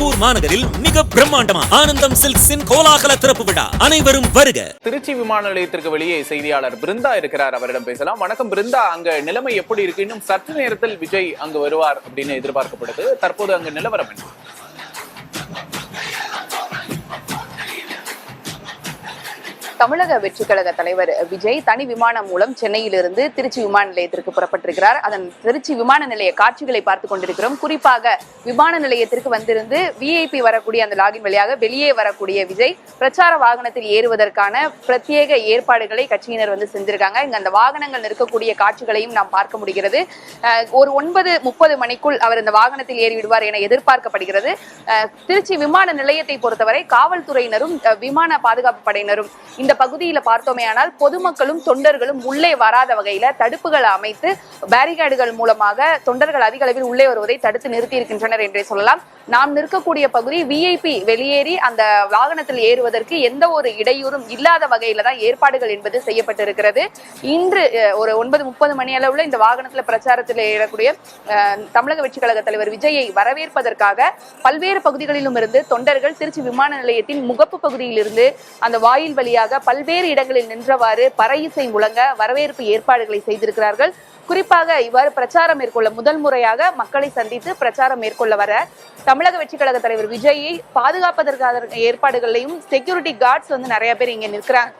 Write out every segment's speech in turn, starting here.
திருப்பூர் மாநகரில் மிக பிரம்மாண்டமா ஆனந்தம் சில்க்ஸின் கோலாகல திறப்பு விழா. அனைவரும் வருக. திருச்சி விமான நிலையத்திற்கு வெளியே செய்தியாளர் பிருந்தா இருக்கிறார். அவரிடம் பேசலாம். வணக்கம் பிருந்தா. அங்க நிலைமை எப்படி இருக்கு? இன்னும் சற்று நேரத்தில் விஜய் அங்கு வருவார் அப்படின்னு எதிர்பார்க்கப்படுது. தற்போது அங்கு நிலவரம் என்ன? தமிழக வெற்றி கழக தலைவர் விஜய் தனி விமானம் மூலம் சென்னையிலிருந்து திருச்சி விமான நிலையத்திற்கு புறப்பட்டிருக்கிறார். அதன் திருச்சி விமான நிலைய காட்சிகளை பார்த்து கொண்டிருக்கிறோம். குறிப்பாக விமான நிலையத்திற்கு வந்திருந்து விஐபி வரக்கூடிய அந்த லாகின் வழியாக வெளியே வரக்கூடிய விஜய் பிரச்சார வாகனத்தில் ஏறுவதற்கான பிரத்யேக ஏற்பாடுகளை கட்சியினர் வந்து செஞ்சிருக்காங்க. இங்க அந்த வாகனங்கள் நிற்கக்கூடிய காட்சிகளையும் நாம் பார்க்க முடிகிறது. ஒரு ஒன்பது முப்பது மணிக்குள் அவர் இந்த வாகனத்தில் ஏறிவிடுவார் என எதிர்பார்க்கப்படுகிறது. திருச்சி விமான நிலையத்தை பொறுத்தவரை காவல்துறையினரும் விமான பாதுகாப்பு படையினரும் இந்த பகுதியில பார்த்தோமேயானால் பொதுமக்களும் தொண்டர்களும் உள்ளே வராத வகையில தடுப்புகளை அமைத்து பேரிகேடுகள் மூலமாக தொண்டர்கள் அதிக அளவில் உள்ளே வருவதை தடுத்து நிறுத்தி இருக்கின்றனர் என்றே சொல்லலாம். நாம் நிற்கக்கூடிய பகுதி விஐபி வெளியேறி அந்த வாகனத்தில் ஏறுவதற்கு எந்த ஒரு இடையூறும் இல்லாத வகையில தான் ஏற்பாடுகள் என்பது செய்யப்பட்டிருக்கிறது. இன்று ஒரு ஒன்பது முப்பது மணி அளவுல இந்த வாகனத்துல பிரச்சாரத்தில் ஏறக்கூடிய தமிழக வெற்றி கழக தலைவர் விஜயை வரவேற்பதற்காக பல்வேறு பகுதிகளிலும் இருந்து தொண்டர்கள் திருச்சி விமான நிலையத்தின் முகப்பு பகுதியிலிருந்து அந்த வாயில் வழியாக பல்வேறு இடங்களில் நின்றவாறு பறையிசை முழங்க வரவேற்பு ஏற்பாடுகளை செய்திருக்கிறார்கள். குறிப்பாக இவ்வாறு பிரச்சாரம் மேற்கொள்ள முதல் முறையாக மக்களை சந்தித்து பிரச்சாரம் மேற்கொள்ள வர தமிழக வெற்றி கழக தலைவர் விஜயை பாதுகாப்பதற்கான ஏற்பாடுகளையும் செக்யூரிட்டி கார்ட்ஸ் வந்து நிறைய பேர் இங்க நிற்கிறாங்க.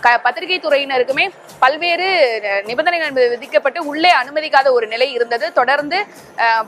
க- பத்திரிகை துறையினருக்குமே பல்வேறு நிபந்தனைகள் விதிக்கப்பட்டு உள்ளே அனுமதிக்காத ஒரு நிலை இருந்தது. தொடர்ந்து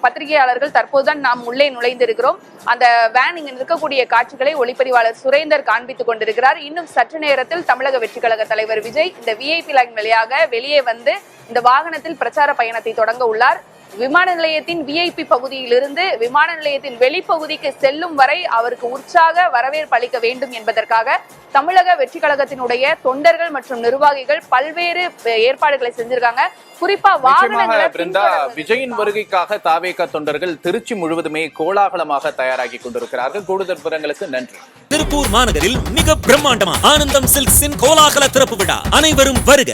பத்திரிகையாளர்கள் தற்போதுதான் நாம் உள்ளே நுழைந்திருக்கிறோம். அந்த வேன் இங்கு நிற்கக்கூடிய காட்சிகளை ஒளிப்பதிவாளர் சுரேந்தர் காண்பித்துக் கொண்டிருக்கிறார். இன்னும் சற்று நேரத்தில் தமிழக வெற்றி கழக தலைவர் விஜய் இந்த விஐபி லைன் வழியாக வெளியே வந்து இந்த வாகனத்தில் பிரச்சார பயணத்தை தொடங்க உள்ளார். விமான நிலையத்தின் விஐபி பகுதியிலிருந்து விமான நிலையத்தின் வெளிப்பகுதிக்கு செல்லும் வரை அவருக்கு உற்சாக வரவேற்பு அளிக்க வேண்டும் என்பதற்காக தமிழக வெற்றி கழகத்தினுடைய தொண்டர்கள் மற்றும் நிர்வாகிகள் பல்வேறு ஏற்பாடுகளை செஞ்சிருக்காங்க. குறிப்பா வாகனங்களை விஜயின் வருகைக்காக தாவேக தொண்டர்கள் திருச்சி முழுவதுமே கோலாகலமாக தயாராகி கொண்டிருக்கிறார்கள். கூடுதல் விவரங்களுக்கு நன்றி. திருப்பூர் மாநகரில் மிக பிரம்மாண்டமா ஆனந்தம் சில்க்ஸின் கோலாகல திறப்பு விழா அனைவரும் வருக.